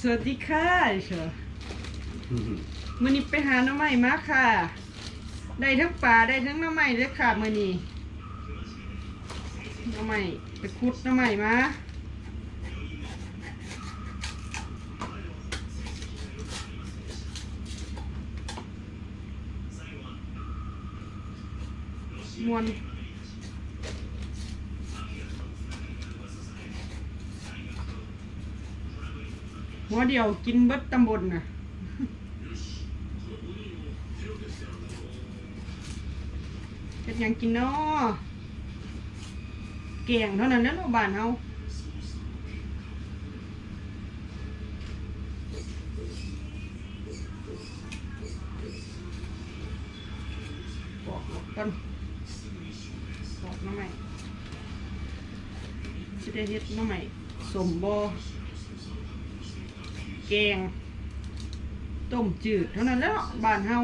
สวัสดีค่ะเชอมื่อนี้ไปหาหน้ำใหม่มาค่ะ ได้ทั้งปลาได้ทั้งหน้ำใหม่เลยค่ะมื่อนี้หน้ำใหม่ไปคุดหน้ำใหม่มาม่วน หัวเดียวกินเบิดตำบลน่ะเฮ็ดหยังกินเนาะแกงเท่านั้นแหล้วเนาะบ้านเฮาปอกก่อนปอกหน้ำใหม่สิได้เฮ็ดหน้ำใหม่สมบ่ แกง ต้มจืดเท่านั้นแล้วบ้านเฮา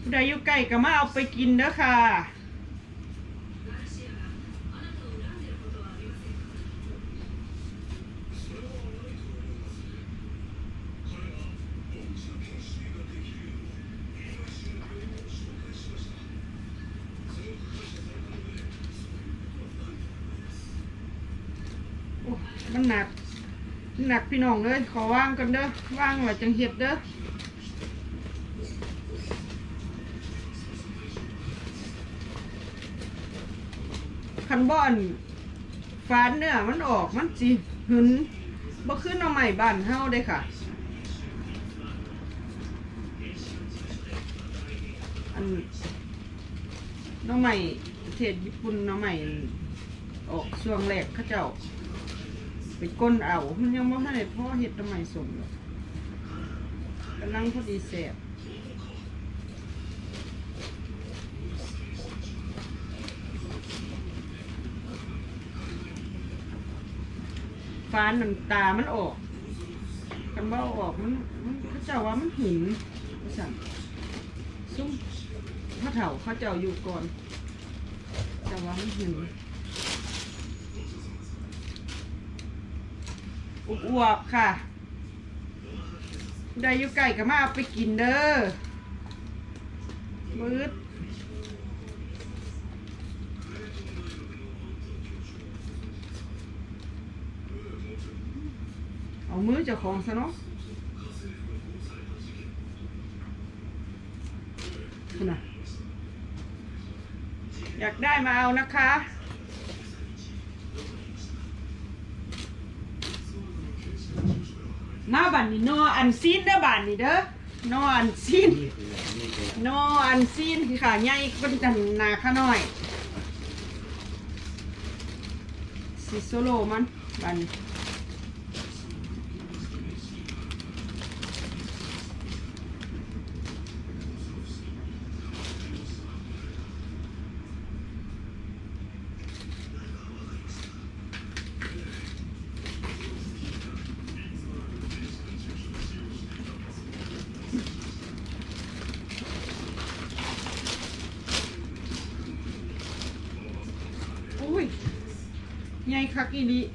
ผู้ใดอยู่ใกล้ก็มาเอาไปกินเด้อค่ะ โอ้ มันหนักมันหนักพี่น้องเลยขอว่างกันเด้อว่างไว้จังเฮ็ดเด้อคันบอนฟานเนื้อมันออกมันสิหึนบ่ขึ้นเอาใหม่บ้านเฮาได้ค่ะ อันน้องใหม่ประเทศญี่ปุ่นน้องใหม่ออกช่วงแรกเขาเจ้า ไปก้นเอา มันยังบ่ทันได้พ่อเฮ็ดน้องใหม่สมหรอกกำลังพอดีแซ่บฟ้านน้ำตามันออกกันว่าเอาออกมันมันเขาเจ้าว่ามันหินสั่นซุ่มพระเถาเขาเจ้าอยู่ก่อนเจ้าว่ามันหิน อุบอวบค่ะ ได้อยู่ไก่ก็มาเอาไปกินเด้อมืดเอามือเจ้าของซะเนาะคุณนะอยากได้มาเอานะคะ น้าบันนี่นออันซีนเด้อบันนี่เด้อนออันซีนนออันซีนคือขาใหญ่เป็นจันหนาข้าน้อยสิโซโลมันบัน 先に。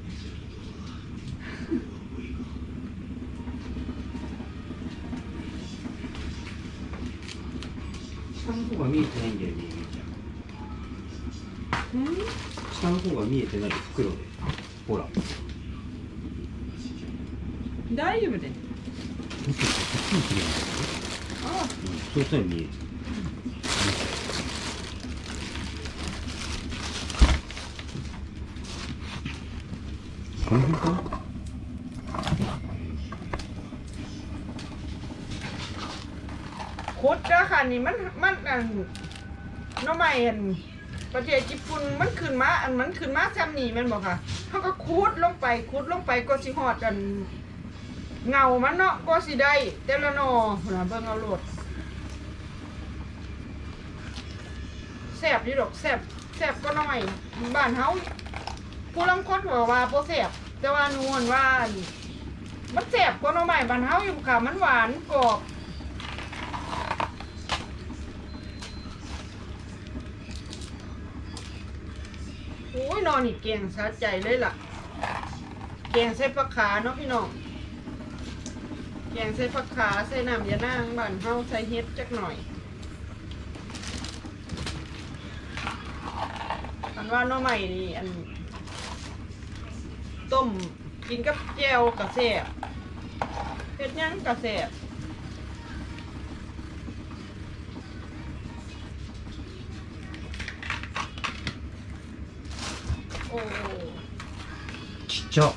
下の方が見えてないんだよねみん。下の方が見えてない袋でほら。大丈夫で。す？ああ。そうした見える。 คตรเด้อค่ะนี่มันมันอันหน้องใหม่อันประเทศญี่ปุ่นมันขึ้นมาอันมันขึ้นมาซ้ำนี่แม่นบอกค่ะเขาก็คูดลงไปคูดลงไปก็สิฮอดกันเงามันเนาะก็สิได้แต่ละหนอนะเบิ่งเอาโลดแซ่บอยู่ดอกแซ่บแซ่บก็น้อยบ้านเฮาผู้ลังคนบอกว่าบ่แซ่บ แต่ว่านูนว่านมันแสบกว่าหน่อไม่บ้านเฮาอยู่ค่ะ มันหวานกรอบโอ้ยนอนอีกเก่งสะใจเลยล่ะ แกงใส่ผักขาเนาะพี่น้อง แกงใส่ผักขาใส่น้ำยานางบ้านเฮาใส่เฮ็ดจักหน่อยอันว่าน้อใหม่นี่อันต้มกินกับแจ่วกระแสบเฮ็ดหยังกระแสบโอ้ ちっちゃ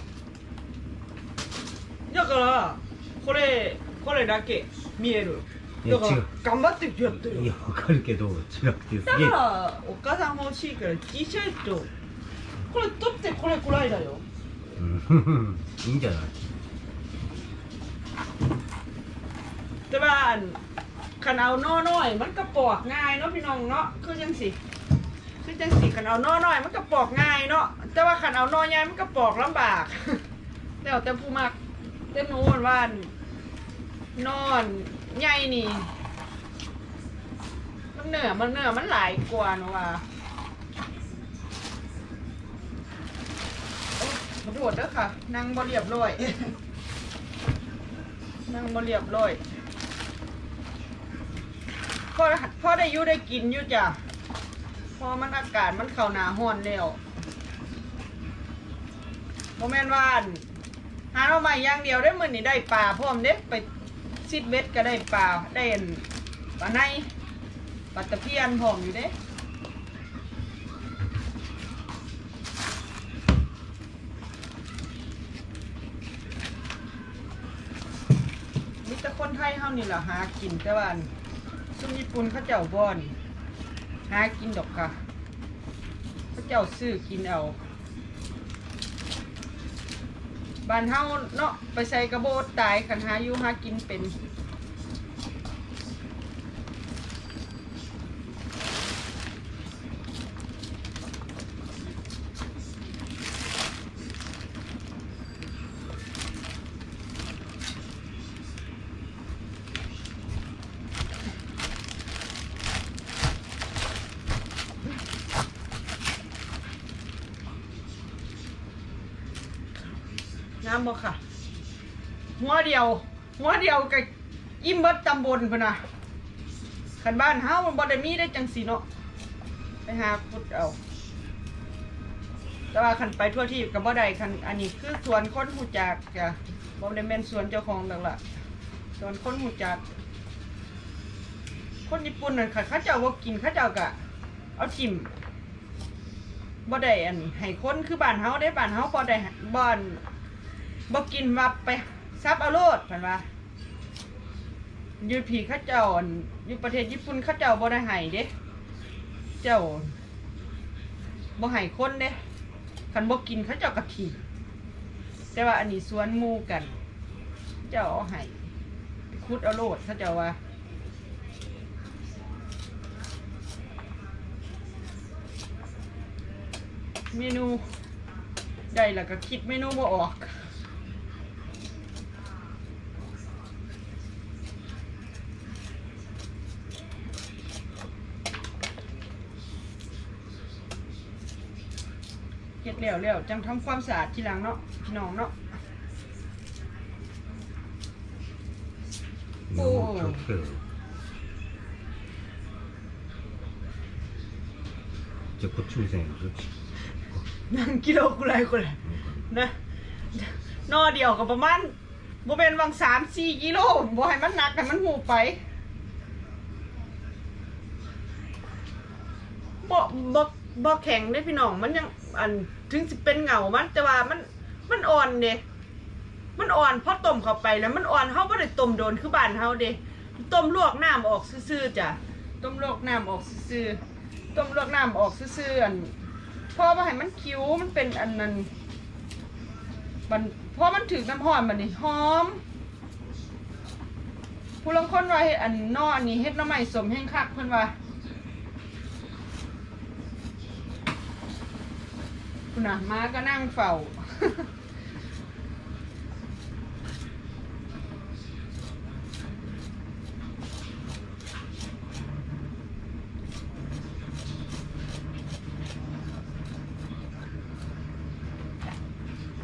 だからこれこれだけ見えるだからいや違う頑張ってやってるいやわかるけど違くてすだげえからお母さん欲しいから小さいとこれ取ってこれくらいだよ จริงเจอแต่ว่านขันเอาน้อน้อยมันก็ปอกง่ายเนาะพี่น้องเนาะคือจังสิคือจังสิขันเอาน้อน้อยมันก็ปอกง่ายเนาะแต่ว่าขันเอาน้อยใหญ่มันก็ปอกลำบากแล้วแต่ผู้มักเต็มโน้นว่านนอนใหญ่นี่มันเหนื่อมันเหนื่อมันหลายกว่านะว่า โอ๊ยขอโทษเด้อค่ะ นั่งบ่เรียบร้อย นั่งบ่เรียบร้อยพ่อพ่อได้อยู่ได้กินอยู่จ้ะพอมันอากาศมันเข้าหนาห้อนแล้วโมแมนว่าอั่นหาเอาใหม่อย่างเดียวได้มือนี้ได้ปลาพร้อมเด้ไปซิดเบ็ดก็ได้ปลาได้อันปลาในปลาตะเพียนพร้อมอยู่เด้มีแต่คนไทยเฮานี่แหละหากินแต่ว่าอั่นซุมญี่ปุ่นเขาเจ้าบอนหากินดอกค่ะเขาเจ้าซื้อกินเอาบ้านเฮาเนาะไปใส่กระโบดตายคันหาอยู่หากินเป็น น้ำบ่ค่ะ หัวเดียว หัวเดียวกับอิ่มเบิดตำบลพุ่นน่ะคันบ้านเฮามันบ่ได้มีได้จังสีเนาะไปหาขุดเอา แต่ว่าคันไปทั่วที่ก็บ่ได้คันอันนี้คือสวนคนหูจักจ้ะบ่ได้แม่นสวนเจ้าของดอกละสวนคนหูจักคนญี่ปุ่นนั่นค่ะเขาเจ้าบ่กินเขาเจ้าก็เอาทิ่มบ่ได้อันให้คนคือบ้านเฮาได้บ้านเฮาบ่ได้บ้าน บกินมาไปซับเอาโลดเห็นปะอยูผีข้าเจ้าอั่นอยู่ประเทศญี่ปุ่นข้าเจ้าบ่ได้ให้เด้ เจ้าบ่ให้คนเด้คันบ่กินข้าเจ้าก็ทิ้งแต่ว่าอันนี้สวนมูกัน เจ้าเอาให้คุดเอาโลดเขาเจ้าว่าเมนูได้แล้วก็คิดเมนูบ่ออก ดแล้วแล้วจังทำความสะอาดทีหลังเนาะพี่น้องเนาะโอ้จะกดชูแสงครับนั่งกิโลกุไรกุไรนะนอเดียวกับประมาณบ่เป็นวังสามสี่กิโลบ่ให้มันหนักให้มันหูไปบ่บ่บ่แข็งได้พี่น้องมันยัง อันถึงสิเป็นเหงามันแต่ว่ามันมันอ่อนเด้มันอ่อนพอต้มเข้าไปแล้วมันอ่อนเฮาบ่ได้ต้มโดนคือบ้านเฮาเด้ต้มลวกน้ำออกซื่อๆจ้ะต้มลวกน้ำออกซื่อๆต้มลวกน้ำออกซื่อๆอันพอมาให้มันคิ้วมันเป็นอันนั้นมันพอมันถึงน้ำหอมมันนี่หอมผู้ลางคนว่าเฮ็ดอันนอันนี้เฮ็ดน้ำใหม่สมแห้งคักเพิ่นว่า คุณนะม้าก็นั่งเฝ้า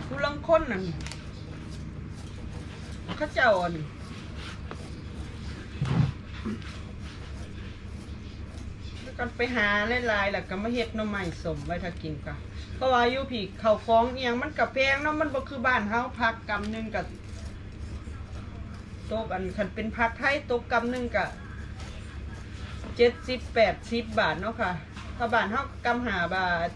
คุณลังค้นนั่นเขาเจ้าอันนี้ มันไปหาหลายๆแล้วก็มาเฮ็ดหน่อไม้สมไว้ถ้ากินค่ะ เพราะว่าอยู่ผีเข้าฟ้องเอียงมันกับแพงเนาะมันบ่คือบ้านเฮาพักกำหนึงกับตกอันคันเป็นพักไทยตกกำหนึงกับเจ็ดสิบแปดสิบบาทเนาะค่ะถ้าบ้านเฮากำหาบาท